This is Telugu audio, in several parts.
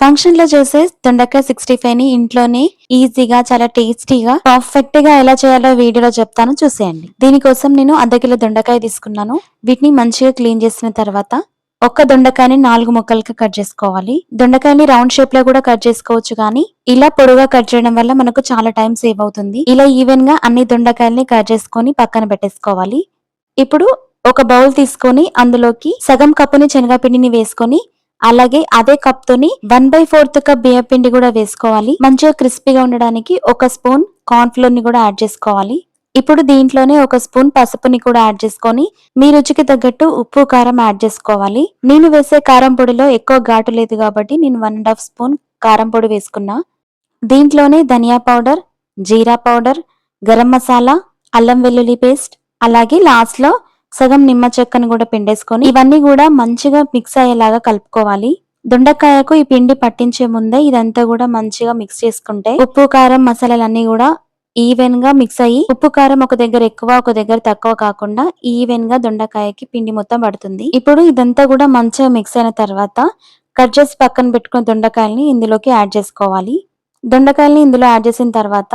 ఫంక్షన్లో చేసే దొండకాయ సిక్స్టీ ఫైవ్ని ఇంట్లోనే ఈజీగా చాలా టేస్టీగా పర్ఫెక్ట్గా ఎలా చేయాలో వీడియోలో చెప్తాను చూసేయండి. దీనికోసం నేను అర్ధ కిలో దొండకాయ తీసుకున్నాను. వీటిని మంచిగా క్లీన్ చేసిన తర్వాత ఒక్క దొండకాయని నాలుగు ముక్కలుగా కట్ చేసుకోవాలి. దొండకాయని రౌండ్ షేప్లో కూడా కట్ చేసుకోవచ్చు కానీ ఇలా పొడుగా కట్ చేయడం వల్ల మనకు చాలా టైం సేవ్ అవుతుంది. ఇలా ఈవెన్గా అన్ని దొండకాయల్ని కట్ చేసుకొని పక్కన పెట్టేసుకోవాలి. ఇప్పుడు ఒక బౌల్ తీసుకొని అందులోకి సగం కప్పుని శనగపిండిని వేసుకొని అలాగే అదే కప్ తోని వన్ బై ఫోర్త్ కప్ బియ్య పిండి కూడా వేసుకోవాలి. మంచిగా క్రిస్పీగా ఉండడానికి ఒక స్పూన్ కార్న్ఫ్లోర్ని కూడా యాడ్ చేసుకోవాలి. ఇప్పుడు దీంట్లోనే ఒక స్పూన్ పసుపుని కూడా యాడ్ చేసుకొని మీ రుచికి తగ్గట్టు ఉప్పు కారం యాడ్ చేసుకోవాలి. నేను వేసే కారం పొడిలో ఎక్కువ ఘాటు లేదు కాబట్టి నేను వన్ అండ్ హాఫ్ స్పూన్ కారం పొడి వేసుకున్నా. దీంట్లోనే ధనియా పౌడర్ జీరా పౌడర్ గరం మసాలా అల్లం వెల్లుల్లి పేస్ట్ అలాగే లాస్ట్లో సగం నిమ్మ చెక్కను కూడా పిండేసుకొని ఇవన్నీ కూడా మంచిగా మిక్స్ అయ్యేలాగా కలుపుకోవాలి. దొండకాయకు ఈ పిండి పట్టించే ముందే ఇదంతా కూడా మంచిగా మిక్స్ చేసుకుంటే ఉప్పు కారం మసాలాలన్నీ కూడా ఈవెన్గా మిక్స్ అయ్యి ఉప్పు కారం ఒక దగ్గర ఎక్కువ ఒక దగ్గర తక్కువ కాకుండా ఈవెన్గా దొండకాయకి పిండి మొత్తం పడుతుంది. ఇప్పుడు ఇదంతా కూడా మంచిగా మిక్స్ అయిన తర్వాత కట్ చేసి పక్కన పెట్టుకున్న దొండకాయల్ని ఇందులోకి యాడ్ చేసుకోవాలి. దొండకాయల్ని ఇందులో యాడ్ చేసిన తర్వాత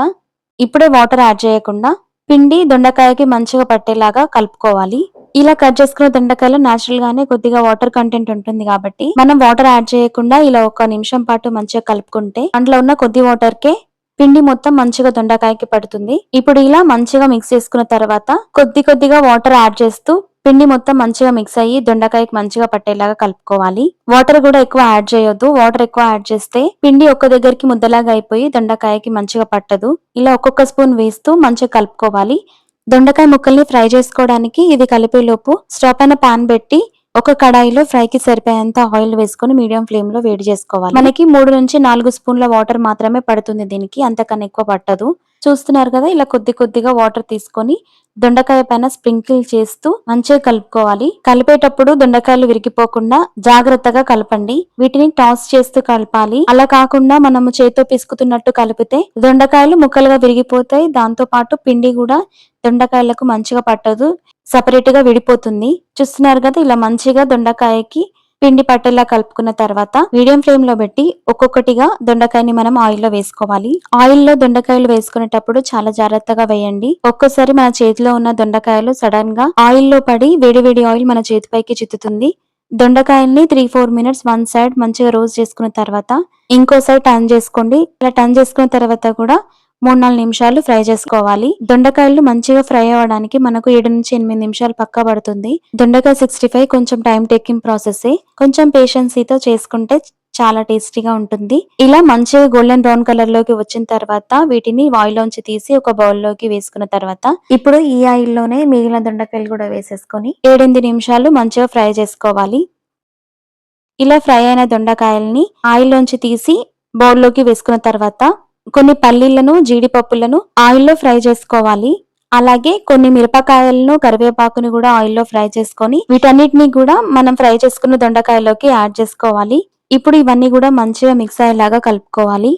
ఇప్పుడే వాటర్ యాడ్ చేయకుండా పిండి దొండకాయకి మంచిగా పట్టేలాగా కలుపుకోవాలి. ఇలా కట్ చేసుకున్న దొండకాయలో న్యాచురల్ గానే కొద్దిగా వాటర్ కంటెంట్ ఉంటుంది కాబట్టి మనం వాటర్ యాడ్ చేయకుండా ఇలా ఒక నిమిషం పాటు మంచిగా కలుపుకుంటే అందులో ఉన్న కొద్ది వాటర్ కే పిండి మొత్తం మంచిగా దొండకాయకి పడుతుంది. ఇప్పుడు ఇలా మంచిగా మిక్స్ చేసుకున్న తర్వాత కొద్ది కొద్దిగా వాటర్ యాడ్ చేస్తూ పిండి మొత్తం మంచిగా మిక్స్ అయ్యి దొండకాయకి మంచిగా పట్టేలాగా కలుపుకోవాలి. వాటర్ కూడా ఎక్కువ యాడ్ చేయొద్దు. వాటర్ ఎక్కువ యాడ్ చేస్తే పిండి ఒక్క దగ్గరికి ముద్దలాగా అయిపోయి దొండకాయకి మంచిగా పట్టదు. ఇలా ఒక్కొక్క స్పూన్ వేస్తూ మంచిగా కలుపుకోవాలి. దొండకాయ ముక్కల్ని ఫ్రై చేసుకోవడానికి ఇది కలిపేలోపు స్టవ్ పైన పాన్ పెట్టి ఒక కడాయిలో ఫ్రైకి సరిపోయేంత ఆయిల్ వేసుకొని మీడియం ఫ్లేమ్లో వేడి చేసుకోవాలి. మనకి మూడు నుంచి నాలుగు స్పూన్ల వాటర్ మాత్రమే పడుతుంది దీనికి. అంతకన్నా ఎక్కువ పట్టదు. చూస్తున్నారు కదా ఇలా కొద్ది కొద్దిగా వాటర్ తీసుకొని దొండకాయ పైన స్ప్రింకిల్ చేస్తూ మంచిగా కలుపుకోవాలి. కలిపేటప్పుడు దొండకాయలు విరిగిపోకుండా జాగ్రత్తగా కలపండి. వీటిని టాస్ చేస్తూ కలపాలి. అలా కాకుండా మనము చేతితో పిసుకుతున్నట్టు కలిపితే దొండకాయలు ముక్కలుగా విరిగిపోతాయి. దాంతో పాటు పిండి కూడా దొండకాయలకు మంచిగా పట్టదు. సపరేట్గా విడిపోతుంది. చూస్తున్నారు కదా ఇలా మంచిగా దొండకాయకి పిండి పట్టేలా కలుపుకున్న తర్వాత మీడియం ఫ్లేమ్లో పెట్టి ఒక్కొక్కటిగా దొండకాయని మనం ఆయిల్లో వేసుకోవాలి. ఆయిల్లో దొండకాయలు వేసుకునేటప్పుడు చాలా జాగ్రత్తగా వేయండి. ఒక్కోసారి మన చేతిలో ఉన్న దొండకాయలు సడన్గా ఆయిల్లో పడి వేడివేడి ఆయిల్ మన చేతిపైకి చిత్తుతుంది. దొండకాయల్ని three four minutes one side మంచిగా రోస్ట్ చేసుకున్న తర్వాత ఇంకో సైడ్ టర్న్ చేసుకోండి. ఇలా టర్న్ చేసుకున్న తర్వాత కూడా మూడు నాలుగు నిమిషాలు ఫ్రై చేసుకోవాలి. దొండకాయలు మంచిగా ఫ్రై అవ్వడానికి మనకు ఏడు నుంచి ఎనిమిది నిమిషాలు పక్క పడుతుంది. దొండకాయ సిక్స్టీ ఫైవ్ కొంచెం టైం టేకింగ్ ప్రాసెస్ కొంచెం పేషెన్సీతో చేసుకుంటే చాలా టేస్టీగా ఉంటుంది. ఇలా మంచిగా గోల్డెన్ బ్రౌన్ కలర్లోకి వచ్చిన తర్వాత వీటిని ఆయిల్ లోంచి తీసి ఒక బౌల్లోకి వేసుకున్న తర్వాత ఇప్పుడు ఈ ఆయిల్లోనే మిగిలిన దొండకాయలు కూడా వేసేసుకొని ఏడెనిమిది నిమిషాలు మంచిగా ఫ్రై చేసుకోవాలి. ఇలా ఫ్రై అయిన దొండకాయల్ని ఆయిల్ లోంచి తీసి బౌల్లోకి వేసుకున్న తర్వాత కొన్ని పల్లీలను జీడిపప్పులను ఆయిల్లో ఫ్రై చేసుకోవాలి. అలాగే కొన్ని మిరపకాయలను కరివేపాకుని కూడా ఆయిల్లో ఫ్రై చేసుకొని వీటన్నిటిని కూడా మనం ఫ్రై చేసుకున్న దొండకాయలోకి యాడ్ చేసుకోవాలి. ఇప్పుడు ఇవన్నీ కూడా మంచిగా మిక్స్ అయ్యేలాగా కలుపుకోవాలి.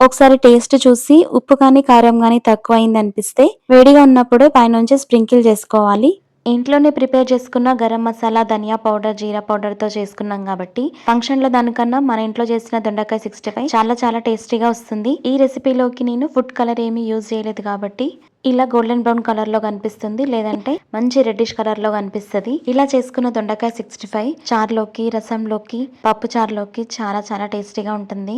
ఒకసారి టేస్ట్ చూసి ఉప్పు కానీ కారం కానీ తక్కువ అయింది అనిపిస్తే వేడిగా ఉన్నప్పుడే పైనుంచి స్ప్రింకిల్ చేసుకోవాలి. ఇంట్లోనే ప్రిపేర్ చేసుకున్న గరం మసాలా ధనియా పౌడర్ జీరా పౌడర్తో చేసుకున్నాం కాబట్టి ఫంక్షన్లో దానికన్నా మన ఇంట్లో చేసిన దొండకాయ సిక్స్టీ ఫైవ్ చాలా చాలా టేస్టీగా వస్తుంది. ఈ రెసిపీలోకి నేను ఫుడ్ కలర్ ఏమీ యూజ్ చేయలేదు కాబట్టి ఇలా గోల్డెన్ బ్రౌన్ కలర్లో కనిపిస్తుంది. లేదంటే మంచి రెడ్డిష్ కలర్లో కనిపిస్తుంది. ఇలా చేసుకున్న దొండకాయ సిక్స్టీ ఫైవ్ చారులోకి రసంలోకి పప్పు చారులోకి చాలా చాలా టేస్టీగా ఉంటుంది.